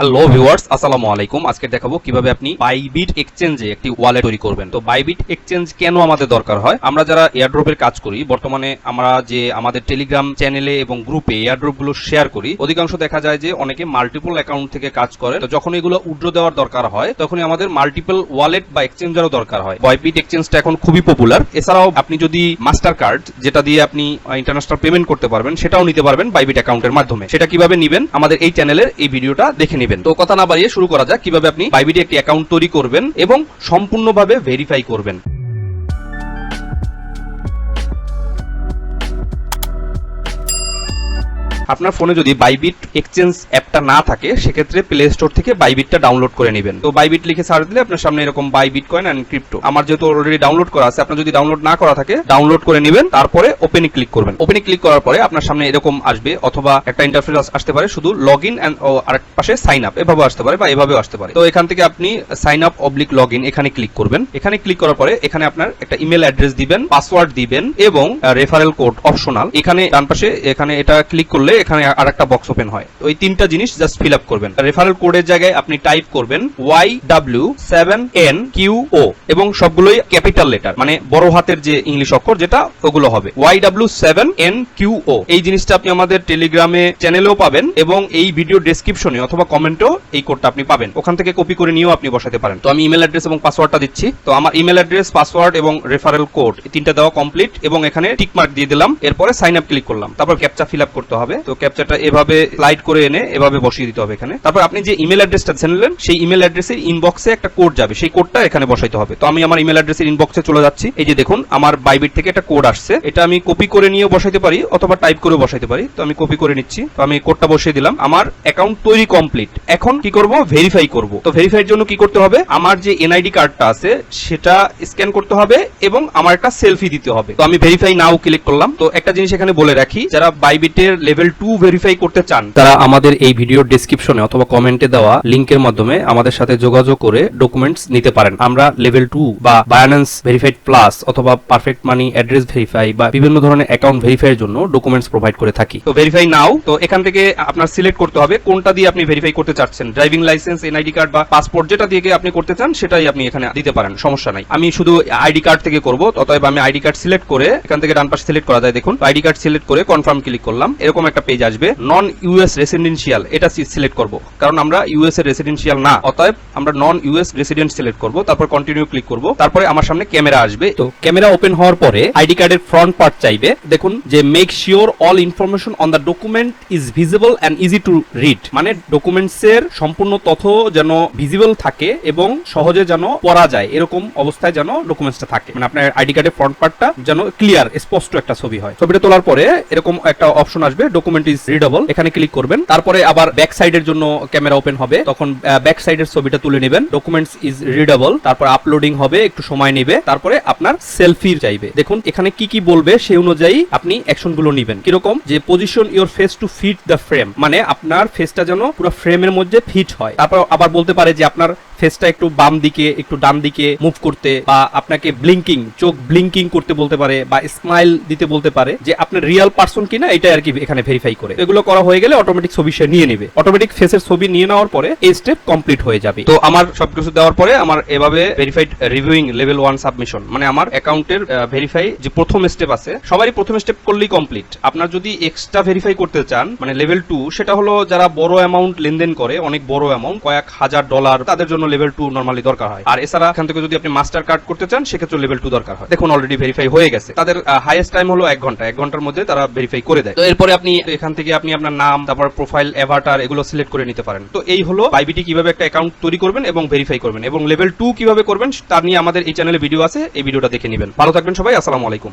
Hello viewers আসসালামু আলাইকুম আজকে দেখাবো কীভাবে আপনি বাইবিট এক্সচেঞ্জে একটি ওয়ালেট তৈরি করবেন। তো বাইবিট এক্সচেঞ্জ কেন আমাদের দরকার হয়? আমরা যারা এয়ারড্রপের কাজ করি, বর্তমানে আমরা যে আমাদের টেলিগ্রাম চ্যানেলে এবং গ্রুপে এয়ারড্রপগুলো শেয়ার করি, অধিকাংশ দেখা যায় যে অনেকে মাল্টিপল অ্যাকাউন্ট থেকে কাজ করে। তো যখন এগুলো উড্রো দেওয়ার দরকার হয়, তখনই আমাদের মাল্টিপল ওয়ালেট বা এক্সচেঞ্জেরও দরকার হয়। বাইবিট এক্সচেঞ্জটা এখন খুবই পপুলার এছাড়াও আপনি যদি মাস্টার কার্ড যেটা দিয়ে আপনি ইন্টারন্যাশনাল পেমেন্ট করতে পারবেন, সেটাও নিতে পারবেন বাইবিট অ্যাকাউন্টের মাধ্যমে। সেটা কীভাবে নিবেন? আমাদের এই চ্যানেলের এই ভিডিওটা দেখে নেবেন। তো কথা না বাড়িয়ে শুরু করা যাক কীভাবে আপনি বাইবিডি একটি অ্যাকাউন্ট তৈরি করবেন এবং সম্পূর্ণভাবে ভেরিফাই করবেন। আপনার ফোনে যদি বাইবিট এক্সচেঞ্জ অ্যাপটা না থাকে, সেক্ষেত্রে প্লে স্টোর থেকে বাইবিটটা ডাউনলোড করে নেবেন। তো বাইবিট লিখে সার্চ দিলে আপনার সামনে এরকম বাইবিট কয়েন অ্যান্ড ক্রিপ্টো আমার যেহেতু অলরেডি ডাউনলোড করা আছে, আপনার যদি ডাউনলোড না করা থাকে ডাউনলোড করে নেবেন, তারপরে ওপেনে ক্লিক করবেন। ওপেনে ক্লিক করার পরে আপনার সামনে এরকম আসবে, অথবা একটা ইন্টারফেস আসতে পারে, শুধু লগ ইন অ্যান্ড আরেক পাশে সাইন আপ এভাবে আসতে পারে বা এভাবেও আসতে পারে। তো এখান থেকে আপনি সাইন আপ অবলিক লগ ইন এখানে ক্লিক করবেন। এখানে ক্লিক করার পরে এখানে আপনার একটা ইমেল অ্যাড্রেস দিবেন পাসওয়ার্ড দিবেন, এবং রেফারেল কোড অপশনাল এখানে ডান পাশে, এখানে এটা ক্লিক করলে এখানে আর একটা বক্স ওপেন হয়। এই তিনটা জিনিস জাস্ট ফিল আপ করবেন। রেফারেল কোডের জায়গায় আপনি টাইপ করবেন Y W seven N Q O এবং সবগুলোই ক্যাপিটাল লেটার মানে বড় হাতের যে ইংলিশ অক্ষর যেটা, ওগুলো হবে। Y W seven N Q O এই জিনিসটা আপনি আমাদের টেলিগ্রামে চ্যানেলেও পাবেন এবং এই ভিডিও ডেসক্রিপশনে অথবা কমেন্টেও এই কোডটা আপনি পাবেন। ওখান থেকে কপি করে নিয়েও আপনি বসাতে পারেন। তো আমি ইমেল অ্যাড্রেস এবং পাসওয়ার্ডটা দিচ্ছি। তো আমার ইমেল অ্যাড্রেস পাসওয়ার্ড এবং রেফারেল কোড এই তিনটা দেওয়া কমপ্লিট এবং এখানে টিক মার্ক দিয়ে দিলাম। এরপরে সাইন আপ ক্লিক করলাম। তারপর ক্যাপচা ফিল আপ করতে হবে। তো ক্যাপচারটা এভাবে স্লাইড করে এনে এভাবে বসিয়ে দিতে হবে এখানে। তারপর আপনি যে ইমেল অ্যাড্রেসটা নিলেন সেই ইমেল অ্যাড্রেসের ইনবক্সে একটা কোড যাবে। সেই কোডটা এখানে বসাইতে হবে। তো আমি আমার ইমেল অ্যাড্রেসের ইনবক্সে চলে যাচ্ছি। এই যে দেখুন, আমার বাইবিট থেকে একটা কোড আসছে। এটা আমি কপি করে নিয়ে বসাইতে পারি, অথবা টাইপ করে বসাইতে পারি। তো আমি কপি করে নিচ্ছি। তো আমি কোডটা বসিয়ে দিলাম। আমার অ্যাকাউন্ট তৈরি কমপ্লিট এখন কি করব? ভেরিফাই করব। তো ভেরিফাইয়ের জন্য কি করতে হবে? আমার যে এনআইডি কার্ডটা আছে, সেটা স্ক্যান করতে হবে এবং আমার একটা সেলফি দিতে হবে। তো আমি ভেরিফাই নাও ক্লিক করলাম। তো একটা জিনিস এখানে বলে রাখি, যারা বাইবিটের লেভেল টু ভেরিফাই করতে চান তারা আমাদের এই ভিডিওর ডেসক্রিপশনে অথবা কমেন্টে দেওয়া লিংকের মাধ্যমে আমাদের সাথে যোগাযোগ করে ডকুমেন্টস নিতে পারেন। আমরা লেভেল টু বা বায়ানান্স ভেরিফাইড প্লাস অথবা পারফেক্ট মানি অ্যাড্রেস ভেরিফাই বা বিভিন্ন ধরনের অ্যাকাউন্ট ভেরিফাই এর জন্য ডকুমেন্টস প্রোভাইড করে থাকি। তো ভেরিফাই নাও তো এখান থেকে আপনার সিলেক্ট করতে হবে কোনটা দিয়ে আপনি ভেরিফাই করতে চাচ্ছেন। ড্রাইভিং লাইসেন্স এনআইডি কার্ড বা পাসপোর্ট যেটা দিয়ে আপনি করতে চান সেটাই আপনি এখানে দিতে পারেন সমস্যা নাই। আমি শুধু আইডি কার্ড থেকে করব অতএব আমি আইডি কার্ড সিলেক্ট করে এখান থেকে ডান পাশে সিলেক্ট করা যায় দেখুন। আইডি কার্ড সিলেক্ট করে কনফার্ম ক্লিক করলাম। এরকম একটা পেজ আসবে নন ইউএস রেসিডেন্সিয়াল এটা সিলেক্ট করব। কারণ আমরা ইউএস এর রেসিডেন্সিয়াল না, অতএব আমরা নন ইউএস রেসিডেন্ট সিলেক্ট করব, তারপর কন্টিনিউ ক্লিক করব, তারপরে আমার সামনে ক্যামেরা আসবে। তো ক্যামেরা ওপেন হওয়ার পরে আইডি কার্ডের ফ্রন্ট পার্ট চাইবে। দেখুন যে make sure all information on the document is visible and easy to read মানে ডকুমেন্টস এর সম্পূর্ণ তথ্য যেন ভিজিবল থাকে এবং সহজে যেন পড়া যায়, এরকম অবস্থায় যেন ডকুমেন্টসটা থাকে। মানে আপনার আইডি কার্ডের ফ্রন্ট পার্টটা যেন ক্লিয়ার স্পষ্ট একটা ছবি হয়। ছবিটা তোলার পরে এরকম একটা অপশন আসবে ডকুমেন্ট ইজ রিডেবল এখানে ক্লিক করবেন। তারপরে আবার ব্যাক সাইডের জন্য ক্যামেরা ওপেন হবে। তখন ব্যাক সাইডের ছবিটা তুলে নেবেন। ডকুমেন্টস ইজ রিডেবল তারপর আপলোডিং হবে। একটু সময় নেবে। তারপরে আপনার সেলফি চাইবে। দেখুন এখানে কি কি বলবে সেই অনুযায়ী আপনি অ্যাকশনগুলো নিবেন। কীরকম? যে position your face to fit the frame মানে আপনার ফেসটা যেন পুরো ফ্রেমের মধ্যে ফিট হয়। তারপর আবার বলতে পারে যে আপনার ফেসটা একটু বাম দিকে, একটু ডান দিকে মুভ করতে বা আপনাকে ব্লিঙ্কিং চোখ ব্লিঙ্কিং করতে বলতে পারে বা স্মাইল দিতে বলতে পারে যে আপনার রিয়াল পার্সন কিনা এটা আর কি এখানে ভেরিফাই করে। এগুলো করা হয়ে গেলে অটোমেটিক ছবি সে নিয়ে নেবে। অটোমেটিক ফেসের ছবি নিয়ে নেওয়ার পরে এই স্টেপ কমপ্লিট হয়ে যাবে। তো আমার সবকিছু দেওয়ার পরে আমার এভাবে verified reviewing level one submission মানে আমার অ্যাকাউন্টের ভেরিফাই যে প্রথম স্টেপ আছে, সবারই প্রথম স্টেপ করলেই কমপ্লিট আপনার যদি এক্সট্রা ভেরিফাই করতে চান মানে লেভেল টু সেটা হলো যারা বড় অ্যামাউন্ট লেনদেন করে, অনেক বড় অ্যামাউন্ট কয়েক হাজার ডলার তাদের জন্য লেভেল টু নর্মালি দরকার হয়। আর এছাড়া এখান থেকে যদি আপনি মাস্টার কার্ড করতে চান সেক্ষেত্রে লেভেল টু দরকার হয়। দেখুন অলরেডি ভেরিফাই হয়ে গেছে। তাদের হাইয়েস্ট টাইম হলো এক ঘণ্টা। এক ঘণ্টার মধ্যে তারা ভেরিফাই করে দেয়। তো এরপরে আপনি এখান থেকে আপনি আপনার নাম, তারপর প্রোফাইল অ্যাভাটার এগুলো সিলেক্ট করে নিতে পারেন। তো এই হলো বাইবিটি কীভাবে একটা অ্যাকাউন্ট তৈরি করবেন এবং ভেরিফাই করবেন। এবং লেভেল টু কীভাবে করবেন তার নিয়ে আমাদের এই চ্যানেলে ভিডিও আছে। এই ভিডিওটা দেখে নেবেন। ভালো থাকবেন সবাই। আসসালামু আলাইকুম।